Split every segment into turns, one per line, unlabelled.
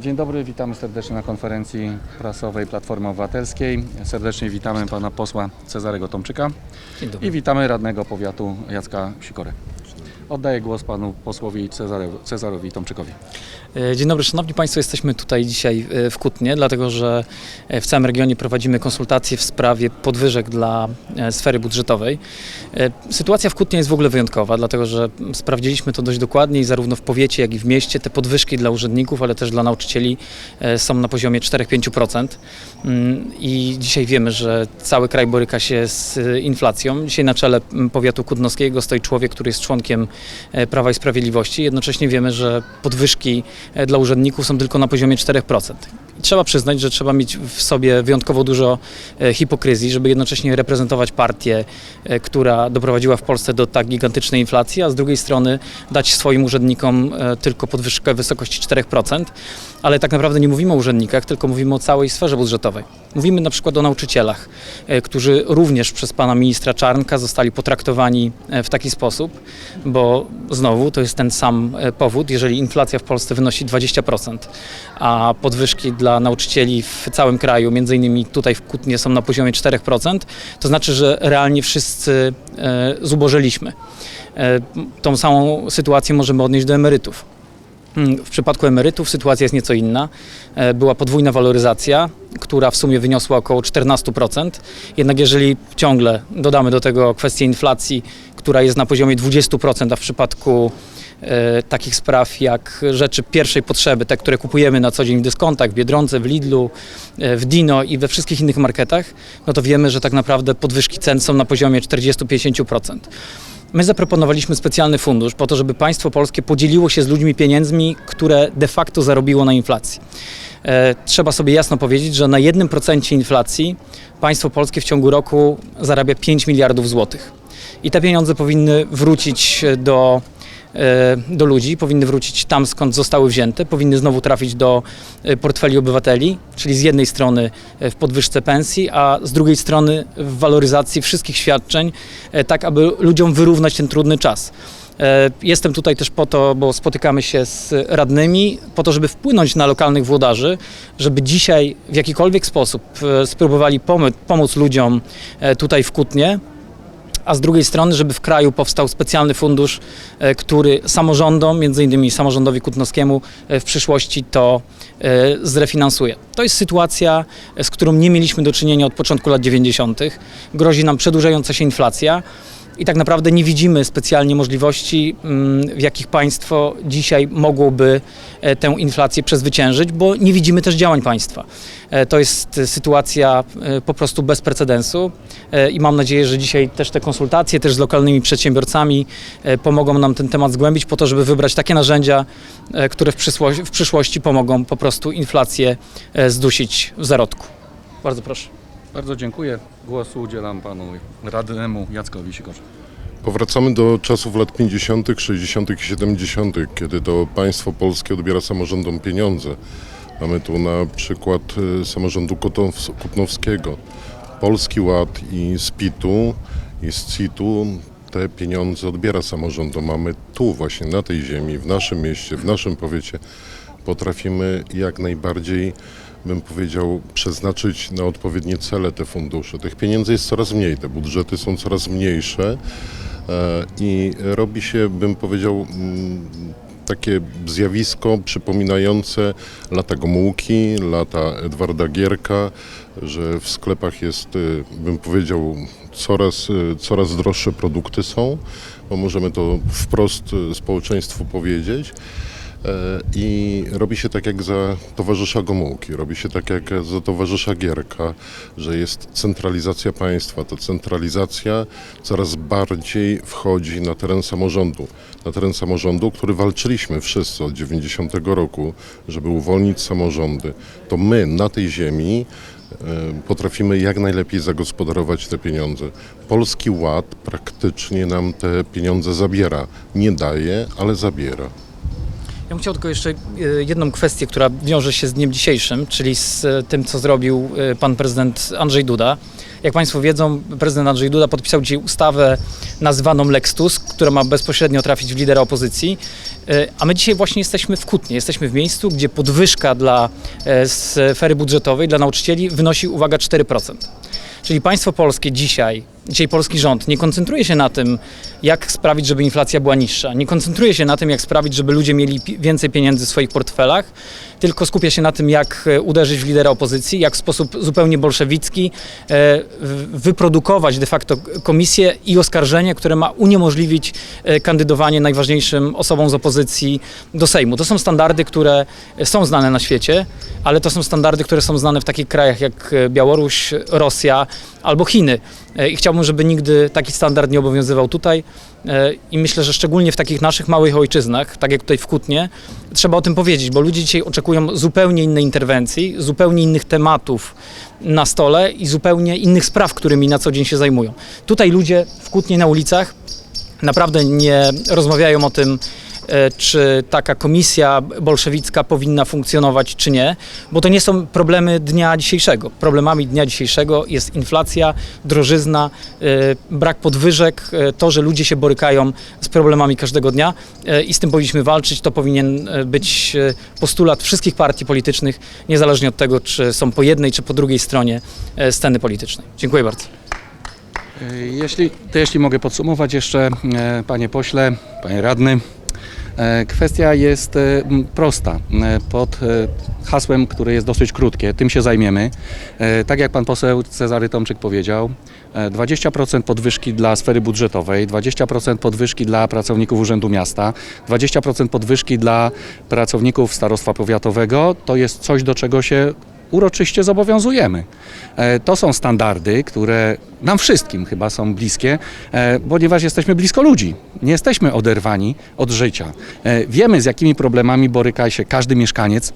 Dzień dobry, witamy serdecznie na konferencji prasowej Platformy Obywatelskiej. Serdecznie witamy pana posła Cezarego Tomczyka
Dzień dobry.
i witamy radnego powiatu Jacka Sikory. Oddaję głos panu posłowi Cezarowi, Tomczykowi.
E, Dzień dobry, szanowni państwo. Jesteśmy tutaj dzisiaj e, w Kutnie, dlatego że e, w całym regionie prowadzimy konsultacje w sprawie podwyżek dla sfery budżetowej. Sytuacja w Kutnie jest w ogóle wyjątkowa, dlatego że sprawdziliśmy to dość dokładnie i zarówno w powiecie, jak i w mieście te podwyżki dla urzędników, ale też dla nauczycieli są na poziomie 4-5%. Mm, I dzisiaj wiemy, że cały kraj boryka się z inflacją. Dzisiaj na czele powiatu kutnowskiego stoi człowiek, który jest członkiem Prawa i Sprawiedliwości. Jednocześnie wiemy, że podwyżki e, dla urzędników są tylko na poziomie 4%. Trzeba przyznać, że trzeba mieć w sobie wyjątkowo dużo e, hipokryzji, żeby jednocześnie reprezentować partię, e, która doprowadziła w Polsce do tak gigantycznej inflacji, a z drugiej strony dać swoim urzędnikom e, tylko podwyżkę w wysokości 4%. Ale tak naprawdę nie mówimy o urzędnikach, tylko mówimy o całej sferze budżetowej. Mówimy na przykład o nauczycielach, którzy również przez pana ministra Czarnka zostali potraktowani w taki sposób, bo znowu to jest ten sam powód, jeżeli inflacja w Polsce wynosi 20%, a podwyżki dla nauczycieli w całym kraju, między innymi tutaj w Kutnie są na poziomie 4%, to znaczy, że realnie wszyscy e, zubożyliśmy. E, Tą samą sytuację możemy odnieść do emerytów. Mm, W przypadku emerytów sytuacja jest nieco inna. E, Była podwójna waloryzacja, która w sumie wyniosła około 14%. Jednak jeżeli ciągle dodamy do tego kwestię inflacji, która jest na poziomie 20%, a w przypadku takich spraw jak rzeczy pierwszej potrzeby, te, które kupujemy na co dzień w dyskontach, w Biedronce, w Lidlu, e, w Dino i we wszystkich innych marketach, no to wiemy, że tak naprawdę podwyżki cen są na poziomie 40-50%. My zaproponowaliśmy specjalny fundusz po to, żeby państwo polskie podzieliło się z ludźmi pieniędzmi, które de facto zarobiło na inflacji. E, trzeba sobie jasno powiedzieć, że na 1% inflacji państwo polskie w ciągu roku zarabia 5 miliardów złotych. I te pieniądze powinny wrócić do, e, do ludzi, powinny wrócić tam, skąd zostały wzięte, powinny znowu trafić do e, portfeli obywateli, czyli z jednej strony e, w podwyżce pensji, a z drugiej strony w waloryzacji wszystkich świadczeń, e, tak aby ludziom wyrównać ten trudny czas. E, Jestem tutaj też po to, bo spotykamy się z radnymi, po to, żeby wpłynąć na lokalnych włodarzy, żeby dzisiaj w jakikolwiek sposób e, spróbowali pomóc ludziom e, tutaj w Kutnie, a z drugiej strony, żeby w kraju powstał specjalny fundusz, e, który samorządom, między innymi samorządowi kutnowskiemu e, w przyszłości to e, zrefinansuje. To jest sytuacja, z którą nie mieliśmy do czynienia od początku lat 90. Grozi nam przedłużająca się inflacja. I tak naprawdę nie widzimy specjalnie możliwości, mm, w jakich państwo dzisiaj mogłoby e, tę inflację przezwyciężyć, bo nie widzimy też działań państwa. E, To jest sytuacja e, po prostu bez precedensu i mam nadzieję, że dzisiaj też te konsultacje też z lokalnymi przedsiębiorcami pomogą nam ten temat zgłębić po to, żeby wybrać takie narzędzia, które w, przysło- w przyszłości pomogą po prostu inflację zdusić w zarodku. Bardzo proszę.
Bardzo dziękuję. Głosu udzielam panu radnemu Jackowi Sikorze.
Powracamy do czasów lat 50., 60. i 70., kiedy to państwo polskie odbiera samorządom pieniądze. Mamy tu na przykład y, samorządu Kutnowskiego. Polski Ład i z PIT-u i z CIT-u te pieniądze odbiera samorządom. Mamy tu właśnie na tej ziemi, w naszym mieście, w naszym powiecie potrafimy jak najbardziej bym powiedział, przeznaczyć na odpowiednie cele te fundusze. Tych pieniędzy jest coraz mniej, te budżety są coraz mniejsze e, i robi się, bym powiedział, mm, takie zjawisko przypominające lata Gomułki, lata Edwarda Gierka, że w sklepach jest, y, bym powiedział, coraz, y, coraz droższe produkty są, bo możemy to wprost y, społeczeństwu powiedzieć. E, I robi się tak jak za towarzysza Gomułki, robi się tak jak za towarzysza Gierka, że jest centralizacja państwa. Ta centralizacja coraz bardziej wchodzi na teren samorządu. Na teren samorządu, który walczyliśmy wszyscy od 90 roku, żeby uwolnić samorządy. To my na tej ziemi e, potrafimy jak najlepiej zagospodarować te pieniądze. Polski Ład praktycznie nam te pieniądze zabiera. Nie daje, ale zabiera.
Ja bym chciał tylko jeszcze e, jedną kwestię, która wiąże się z dniem dzisiejszym, czyli z e, tym, co zrobił e, pan prezydent Andrzej Duda. Jak Państwo wiedzą, prezydent Andrzej Duda podpisał dzisiaj ustawę nazywaną Lex Tusk, która ma bezpośrednio trafić w lidera opozycji. A my dzisiaj właśnie jesteśmy w Kutnie. Jesteśmy w miejscu, gdzie podwyżka dla sfery budżetowej, dla nauczycieli wynosi, uwaga, 4%. Czyli państwo polskie dzisiaj, dzisiaj polski rząd nie koncentruje się na tym, jak sprawić, żeby inflacja była niższa, nie koncentruje się na tym, jak sprawić, żeby ludzie mieli więcej pieniędzy w swoich portfelach, tylko skupia się na tym, jak e, uderzyć w lidera opozycji, jak w sposób zupełnie bolszewicki e, wyprodukować de facto komisję i oskarżenie, które ma uniemożliwić e, kandydowanie najważniejszym osobom z opozycji do Sejmu. To są standardy, które są znane na świecie, ale to są standardy, które są znane w takich krajach jak Białoruś, Rosja albo Chiny. I chciałbym, żeby nigdy taki standard nie obowiązywał tutaj. E, I myślę, że szczególnie w takich naszych małych ojczyznach, tak jak tutaj w Kutnie, trzeba o tym powiedzieć, bo ludzie dzisiaj oczekują zupełnie innej interwencji, zupełnie innych tematów na stole i zupełnie innych spraw, którymi na co dzień się zajmują. Tutaj ludzie w Kutnie na ulicach naprawdę nie rozmawiają o tym, czy taka komisja bolszewicka powinna funkcjonować, czy nie, bo to nie są problemy dnia dzisiejszego. Problemami dnia dzisiejszego jest inflacja, drożyzna, e, brak podwyżek, e, to, że ludzie się borykają z problemami każdego dnia e, i z tym powinniśmy walczyć. To powinien e, być e, postulat wszystkich partii politycznych, niezależnie od tego, czy są po jednej, czy po drugiej stronie e, sceny politycznej. Dziękuję bardzo.
E, Jeśli, to jeśli mogę podsumować jeszcze, e, panie pośle, panie radny, e, kwestia jest e, prosta. E, Pod e, hasłem, które jest dosyć krótkie, tym się zajmiemy. E, Tak jak pan poseł Cezary Tomczyk powiedział, e, 20% podwyżki dla sfery budżetowej, 20% podwyżki dla pracowników Urzędu Miasta, 20% podwyżki dla pracowników Starostwa Powiatowego, to jest coś, do czego się uroczyście zobowiązujemy. E, To są standardy, które nam wszystkim chyba są bliskie, e, ponieważ jesteśmy blisko ludzi. Nie jesteśmy oderwani od życia. E, Wiemy, z jakimi problemami boryka się każdy mieszkaniec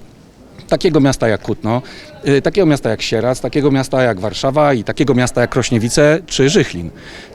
takiego miasta jak Kutno, y, takiego miasta jak Sieradz, takiego miasta jak Warszawa i takiego miasta jak Krośniewice czy Żychlin.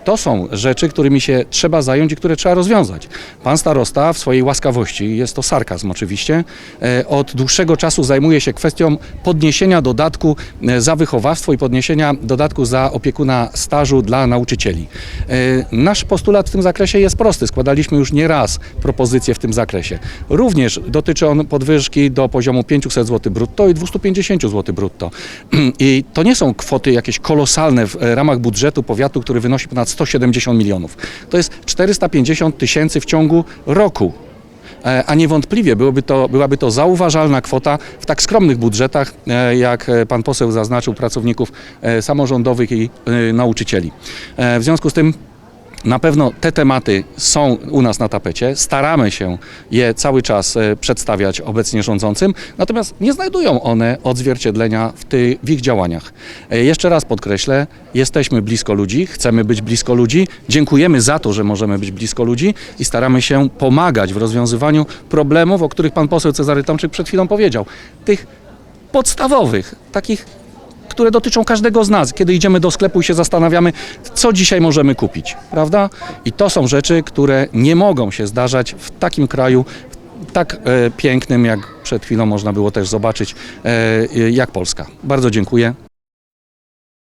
To są rzeczy, którymi się trzeba zająć i które trzeba rozwiązać. Pan starosta w swojej łaskawości, jest to sarkazm oczywiście, e, od dłuższego czasu zajmuje się kwestią podniesienia dodatku e, za wychowawstwo i podniesienia dodatku za opiekuna stażu dla nauczycieli. E, Nasz postulat w tym zakresie jest prosty. Składaliśmy już nieraz propozycje w tym zakresie. Również dotyczy on podwyżki do poziomu 500 zł brutto i 250 zł brutto. I to nie są kwoty jakieś kolosalne w e, ramach budżetu powiatu, który wynosi ponad 170 milionów. To jest 450 tysięcy w ciągu roku. E, A niewątpliwie byłoby to, byłaby to zauważalna kwota w tak skromnych budżetach, e, jak pan poseł zaznaczył, pracowników samorządowych i nauczycieli. W związku z tym na pewno te tematy są u nas na tapecie. Staramy się je cały czas e, przedstawiać obecnie rządzącym, natomiast nie znajdują one odzwierciedlenia w, ty, w ich działaniach. E, Jeszcze raz podkreślę, jesteśmy blisko ludzi, chcemy być blisko ludzi, dziękujemy za to, że możemy być blisko ludzi i staramy się pomagać w rozwiązywaniu problemów, o których pan poseł Cezary Tomczyk przed chwilą powiedział. Tych podstawowych, takich które dotyczą każdego z nas, kiedy idziemy do sklepu i się zastanawiamy, co dzisiaj możemy kupić, prawda? I to są rzeczy, które nie mogą się zdarzać w takim kraju, tak e, pięknym, jak przed chwilą można było też zobaczyć, e, jak Polska. Bardzo dziękuję.